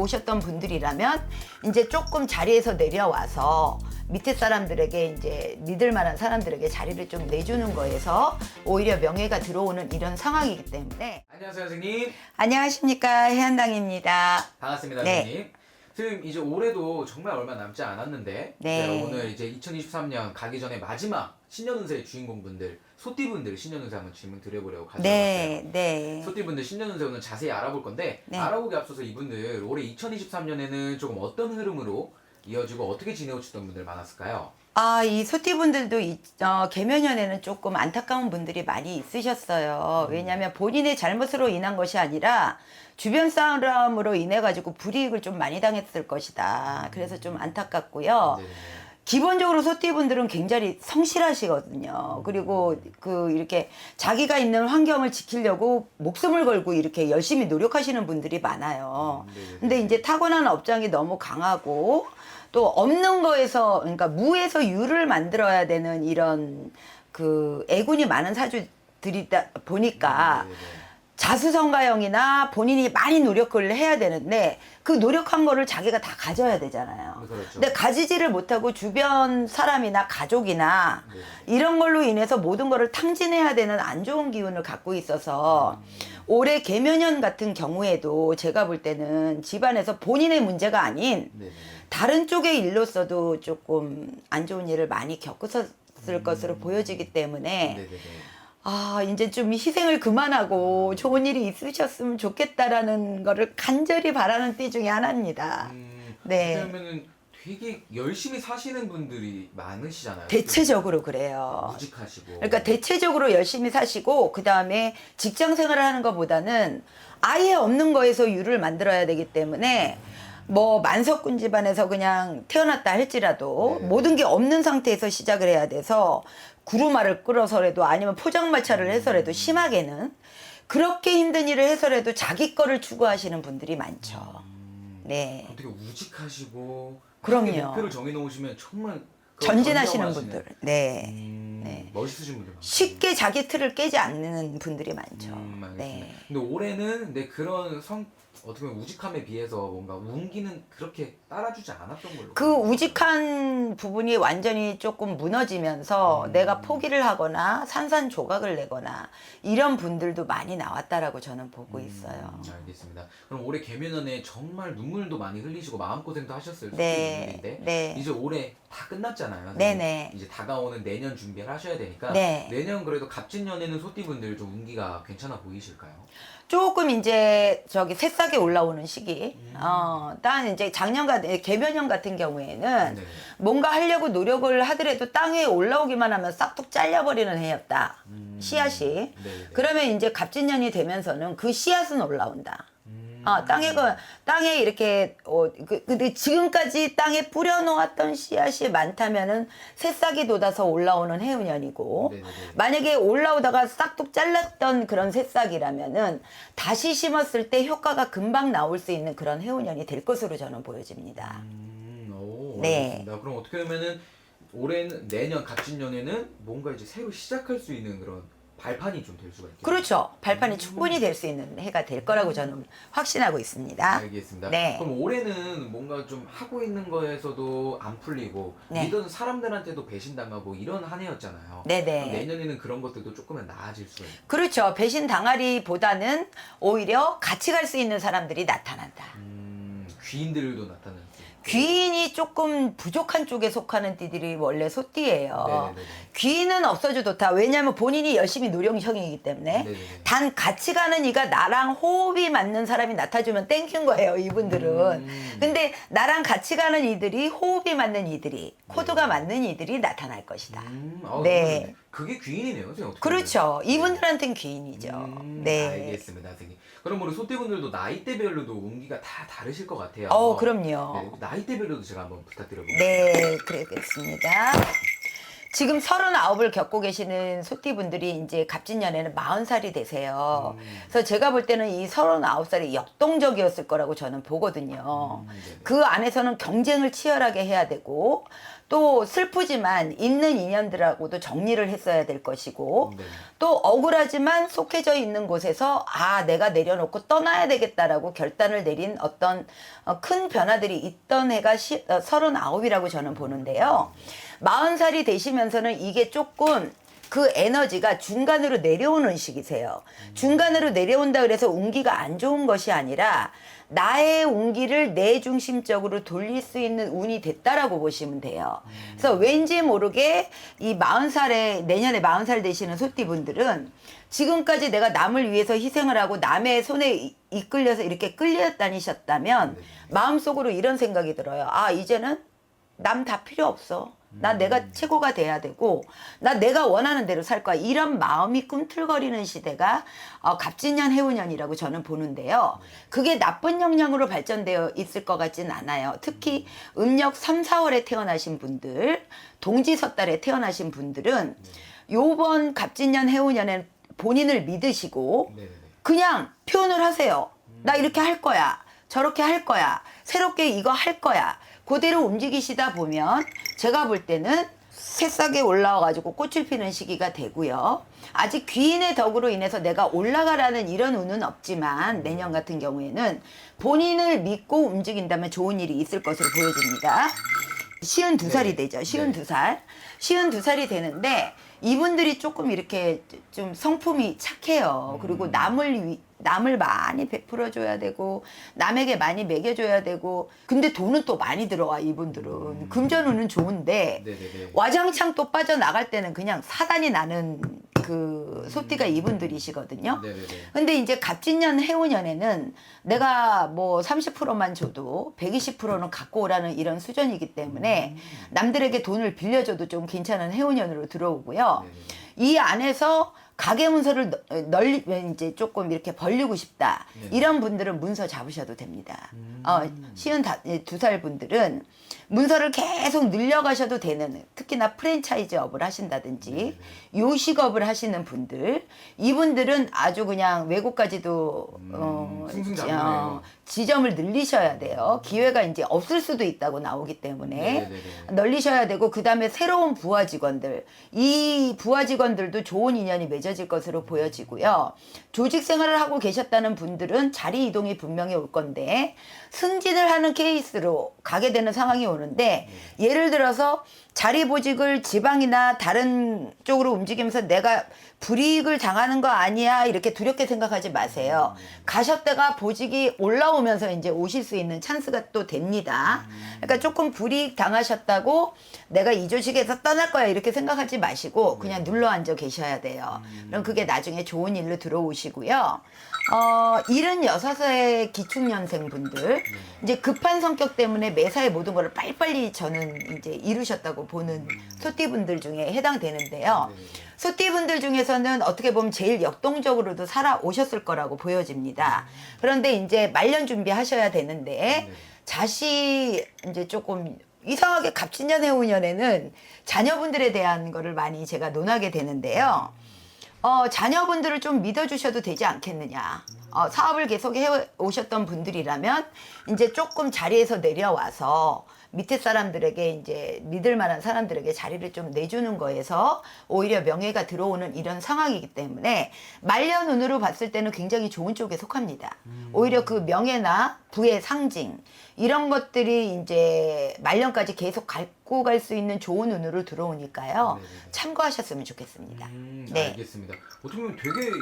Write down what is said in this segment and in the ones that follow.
오셨던 분들이라면 이제 조금 자리에서 내려와서 밑에 사람들에게 이제 믿을 만한 사람들에게 자리를 좀 내주는 거에서 오히려 명예가 들어오는 이런 상황이기 때문에 안녕하세요 선생님 안녕하십니까 해안당입니다. 반갑습니다 네. 선생님 선생님 이제 올해도 정말 얼마 남지 않았는데 네. 제가 오늘 이제 2023년 가기 전에 마지막 신년 운세의 주인공분들 소띠분들 신년 운세 한번 질문 드려보려고 가져왔어요 네, 네. 소띠분들 신년 운세 오늘 자세히 알아볼 건데 네. 알아보기 앞서서 이분들 올해 2023년에는 조금 어떤 흐름으로 이어지고 어떻게 지내오셨던 분들 많았을까요? 아, 이 소띠분들도 이, 어, 개면연에는 조금 안타까운 분들이 많이 있으셨어요. 왜냐하면 본인의 잘못으로 인한 것이 아니라 주변 사람으로 인해 가지고 불이익을 좀 많이 당했을 것이다. 그래서 좀 안타깝고요. 네네. 기본적으로 소띠분들은 굉장히 성실하시거든요. 그리고 그 이렇게 자기가 있는 환경을 지키려고 목숨을 걸고 이렇게 열심히 노력하시는 분들이 많아요. 음, 네네네. 근데 이제 타고난 업장이 너무 강하고 또 없는 거에서 그러니까 무에서 유를 만들어야 되는 이런 그 애군이 많은 사주들이다 보니까 네네네. 자수성가형이나 본인이 많이 노력을 해야 되는데 그 노력한 거를 자기가 다 가져야 되잖아요. 그렇죠. 근데 가지지를 못하고 주변 사람이나 가족이나 네. 이런 걸로 인해서 모든 거를 탕진해야 되는 안 좋은 기운을 갖고 있어서 올해 개면연 같은 경우에도 제가 볼 때는 집안에서 본인의 문제가 아닌 네네네. 다른 쪽의 일로서도 조금 안 좋은 일을 많이 겪었을 것으로 보여지기 때문에 네네네. 아, 이제 좀 희생을 그만하고 좋은 일이 있으셨으면 좋겠다라는 거를 간절히 바라는 띠 중에 하나입니다. 음, 네. 그러면은 되게 열심히 사시는 분들이 많으시잖아요. 대체적으로 그래요. 무직하시고. 그러니까 대체적으로 열심히 사시고 그 다음에 직장 생활을 하는 것보다는 아예 없는 거에서 유를 만들어야 되기 때문에 뭐 만석군 집안에서 그냥 태어났다 할지라도 네. 모든 게 없는 상태에서 시작을 해야 돼서 구루마를 끌어서라도 아니면 포장마차를 해서라도 심하게는 그렇게 힘든 일을 해서라도 자기 거를 추구하시는 분들이 많죠. 음, 네. 되게 우직하시고 그럼요. 목표를 정해놓으시면 정말 그걸 전진하시는 분들. 네. 음, 네. 멋있으신 분들 많아요. 쉽게 자기 틀을 깨지 않는 분들이 많죠. 음, 알겠습니다. 네. 근데 올해는 내 그런 성 어떻게 보면 우직함에 비해서 뭔가 운기는 그렇게 따라주지 않았던 걸로. 그 우직한 부분이 완전히 조금 무너지면서 음. 내가 포기를 하거나 산산조각을 내거나 이런 분들도 많이 나왔다라고 저는 보고 있어요. 음, 알겠습니다. 그럼 올해 개면연에 정말 눈물도 많이 흘리시고 마음고생도 하셨어요. 네, 네. 이제 올해 다 끝났잖아요. 네네. 이제 다가오는 내년 준비를 하셔야 되니까 네. 내년 그래도 갑진년에는 소띠분들 좀 운기가 괜찮아 보이실까요? 조금 이제 저기 새싹 이 올라오는 시기. 음. 어, 딴 이제 작년과 개변년 같은 경우에는 네. 뭔가 하려고 노력을 하더라도 땅에 올라오기만 하면 싹둑 잘려버리는 해였다. 음. 씨앗이. 네 네. 그러면 이제 갑진년이 되면서는 그 씨앗은 올라온다. 음. 아, 땅에 그 땅에 이렇게 어 그, 근데 지금까지 땅에 뿌려 놓았던 씨앗이 많다면은 새싹이 돋아서 올라오는 해운년이고 네네네. 만약에 올라오다가 싹둑 잘랐던 그런 새싹이라면은 다시 심었을 때 효과가 금방 나올 수 있는 그런 해운년이 될 것으로 저는 보여집니다. 음, 오, 네. 알겠습니다. 그럼 어떻게 보면은 올해는 내년 갑진년에는 뭔가 이제 새로 시작할 수 있는 그런 발판이 좀 될 수가 있겠네요. 그렇죠. 발판이 충분히 될 수 있는 해가 될 거라고 저는 확신하고 있습니다. 알겠습니다. 네. 그럼 올해는 뭔가 좀 하고 있는 거에서도 안 풀리고 네. 믿은 사람들한테도 배신당하고 이런 한 해였잖아요. 네네. 그럼 내년에는 그런 것들도 조금은 나아질 수가 있고. 그렇죠. 배신 당하리보다는 오히려 같이 갈 수 있는 사람들이 나타난다. 음, 귀인들도 있고. 귀인이 조금 부족한 쪽에 속하는 띠들이 원래 소띠예요. 네네네. 귀인은 없어져도 좋다. 왜냐하면 본인이 열심히 노력형이기 때문에 네네네. 단 같이 가는 이가 나랑 호흡이 맞는 사람이 나타주면 땡큐인 거예요. 이분들은. 음. 근데 나랑 같이 가는 이들이 호흡이 맞는 이들이 코드가 네. 맞는 이들이 나타날 것이다. 음, 아, 네. 네. 그게 귀인이네요, 선생님. 어떻게 그렇죠. 보면. 이분들한테는 귀인이죠. 음, 네. 알겠습니다, 선생님. 그럼 우리 소띠분들도 나이대별로도 운기가 다 다르실 것 같아요. 어, 그럼요. 네, 나이대별로도 제가 한번 부탁드려볼게요. 네, 그러겠습니다. 지금 39을 겪고 계시는 소띠분들이 이제 갑진년에는 40살이 되세요. 음. 그래서 제가 볼 때는 이 39살이 역동적이었을 거라고 저는 보거든요. 음, 네네. 그 안에서는 경쟁을 치열하게 해야 되고 또 슬프지만 있는 인연들하고도 정리를 했어야 될 것이고 네. 또 억울하지만 속해져 있는 곳에서 아 내가 내려놓고 떠나야 되겠다라고 결단을 내린 어떤 어, 큰 변화들이 있던 해가 시, 어, 39이라고 저는 보는데요. 40살이 되시면서는 이게 조금 그 에너지가 중간으로 내려오는 시기세요. 중간으로 내려온다 그래서 운기가 안 좋은 것이 아니라 나의 운기를 내 중심적으로 돌릴 수 있는 운이 됐다라고 보시면 돼요. 그래서 왠지 모르게 이 40살에 내년에 40살 되시는 소띠분들은 지금까지 내가 남을 위해서 희생을 하고 남의 손에 이- 이끌려서 이렇게 끌려 다니셨다면 마음속으로 이런 생각이 들어요. 아, 이제는 남 다 필요 없어. 나 내가 최고가 돼야 되고 나 내가 원하는 대로 살 거야. 이런 마음이 꿈틀거리는 시대가 어, 갑진년 해운년이라고 저는 보는데요. 그게 나쁜 영향으로 발전되어 있을 것 같진 않아요. 특히 음력 3, 4월에 태어나신 분들, 동지섣달에 태어나신 분들은 요번 갑진년 해운년에 본인을 믿으시고 네네네. 그냥 표현을 하세요. 나 이렇게 할 거야. 저렇게 할 거야. 새롭게 이거 할 거야. 그대로 움직이시다 보면 제가 볼 때는 새싹에 올라와가지고 꽃을 피는 시기가 되고요. 아직 귀인의 덕으로 인해서 내가 올라가라는 이런 운은 없지만 내년 같은 경우에는 본인을 믿고 움직인다면 좋은 일이 있을 것으로 보여집니다. 시은 두 살이 네. 되죠. 시은 네. 두 살. 시은 두 살이 되는데 이분들이 조금 이렇게 좀 성품이 착해요. 그리고 음. 남을 위, 남을 많이 베풀어 줘야 되고 남에게 많이 먹여 줘야 되고 근데 돈은 또 많이 들어와 이분들은 금전운은 좋은데 음. 네네네. 와장창 또 빠져나갈 때는 그냥 사단이 나는 그 소띠가 이분들이시거든요. 네네네. 근데 이제 갑진년 해운년에는 내가 뭐 30%만 줘도 120%는 갖고 오라는 이런 수준이기 때문에 남들에게 돈을 빌려줘도 좀 괜찮은 해운년으로 들어오고요. 네네네. 이 안에서 가계 문서를 널- 널리 이제 조금 이렇게 벌리고 싶다 네. 이런 분들은 문서 잡으셔도 됩니다. 음. 어, 시은 두살 분들은 문서를 계속 늘려가셔도 되는 특히나 프랜차이즈 업을 하신다든지 네, 요식업을 하시는 분들 이분들은 아주 그냥 외국까지도 음, 어. 어, 지점을 늘리셔야 돼요. 기회가 이제 없을 수도 있다고 나오기 때문에 네네네. 널리셔야 되고 그 다음에 새로운 부하 직원들 이 부하 직원들도 좋은 인연이 맺어질 것으로 보여지고요. 조직 생활을 하고 계셨다는 분들은 자리 이동이 분명히 올 건데 승진을 하는 케이스로 가게 되는 상황이 오는데 예를 들어서 자리 보직을 지방이나 다른 쪽으로 움직이면서 내가 불이익을 당하는 거 아니야 이렇게 두렵게 생각하지 마세요. 가셨다가 보직이 올라오면서 이제 오실 수 있는 찬스가 또 됩니다. 그러니까 조금 불이익 당하셨다고 내가 이 조직에서 떠날 거야 이렇게 생각하지 마시고 그냥 눌러 앉아 계셔야 돼요. 그럼 그게 나중에 좋은 일로 들어오시고요. 어, 76세 기축년생 분들 이제 급한 성격 때문에 매사에 모든 거를 빨리빨리 저는 이제 이루셨다고 보는 소띠분들 중에 해당되는데요. 소띠분들 중에서는 어떻게 보면 제일 역동적으로도 살아오셨을 거라고 보여집니다. 그런데 이제 말년 준비하셔야 되는데 자시 이제 조금 이상하게 갑진년 해운년에는 자녀분들에 대한 거를 많이 제가 논하게 되는데요. 어, 자녀분들을 좀 믿어주셔도 되지 않겠느냐. 어, 사업을 계속 해 오셨던 분들이라면 이제 조금 자리에서 내려와서 밑에 사람들에게 이제 믿을 만한 사람들에게 자리를 좀 내주는 거에서 오히려 명예가 들어오는 이런 상황이기 때문에 말년운으로 봤을 때는 굉장히 좋은 쪽에 속합니다. 오히려 그 명예나 부의 상징 이런 것들이 이제 말년까지 계속 갖고 갈 수 있는 좋은 운으로 들어오니까요. 네네네. 참고하셨으면 좋겠습니다. 음, 네. 알겠습니다. 어떻게 보면 되게 이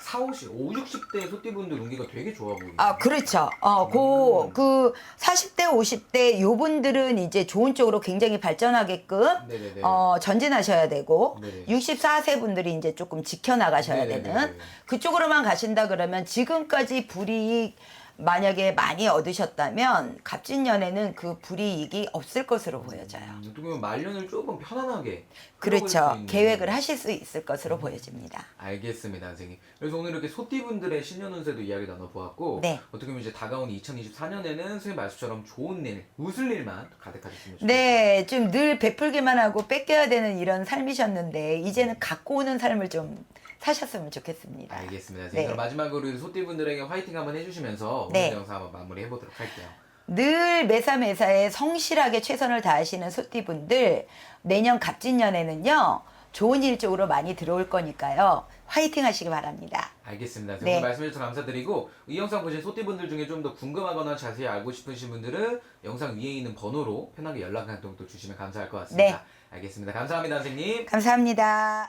4, 50, 5, 60대 소띠분들 운기가 되게 좋아 보이네요. 아, 그렇죠. 어, 고, 그, 40대, 50대, 요 분들은 이제 좋은 쪽으로 굉장히 발전하게끔, 네네네. 어, 전진하셔야 되고, 네네. 64세 분들이 이제 조금 지켜나가셔야 네네네. 되는, 그쪽으로만 가신다 그러면 지금까지 불이익, 만약에 많이 얻으셨다면 갑진년에는 그 불이익이 없을 것으로 보여져요. 음, 어떻게 보면 말년을 조금 편안하게 그렇죠. 계획을 하실 수 있을 것으로 보여집니다. 알겠습니다, 선생님. 그래서 오늘 이렇게 소띠분들의 신년 운세도 이야기 나눠보았고 네. 어떻게 보면 이제 다가오는 2024년에는 선생님 말씀처럼 좋은 일, 웃을 일만 가득하셨으면 좋겠습니다. 네, 좀 늘 베풀기만 하고 뺏겨야 되는 이런 삶이셨는데 이제는 갖고 오는 삶을 좀 사셨으면 좋겠습니다. 알겠습니다. 선생님. 네. 그럼 마지막으로 우리 소띠분들에게 화이팅 한번 해주시면서 오늘 네. 영상 한번 마무리 해 보도록 할게요. 늘 매사매사에 성실하게 최선을 다하시는 소띠분들 내년 갑진년에는요 좋은 일 쪽으로 많이 들어올 거니까요 화이팅 하시기 바랍니다. 알겠습니다. 네. 오늘 말씀해 주셔서 감사드리고 이 영상 보신 소띠분들 중에 좀 더 궁금하거나 자세히 알고 싶으신 분들은 영상 위에 있는 번호로 편하게 연락 한통 또 주시면 감사할 것 같습니다. 네. 알겠습니다. 감사합니다, 선생님. 감사합니다.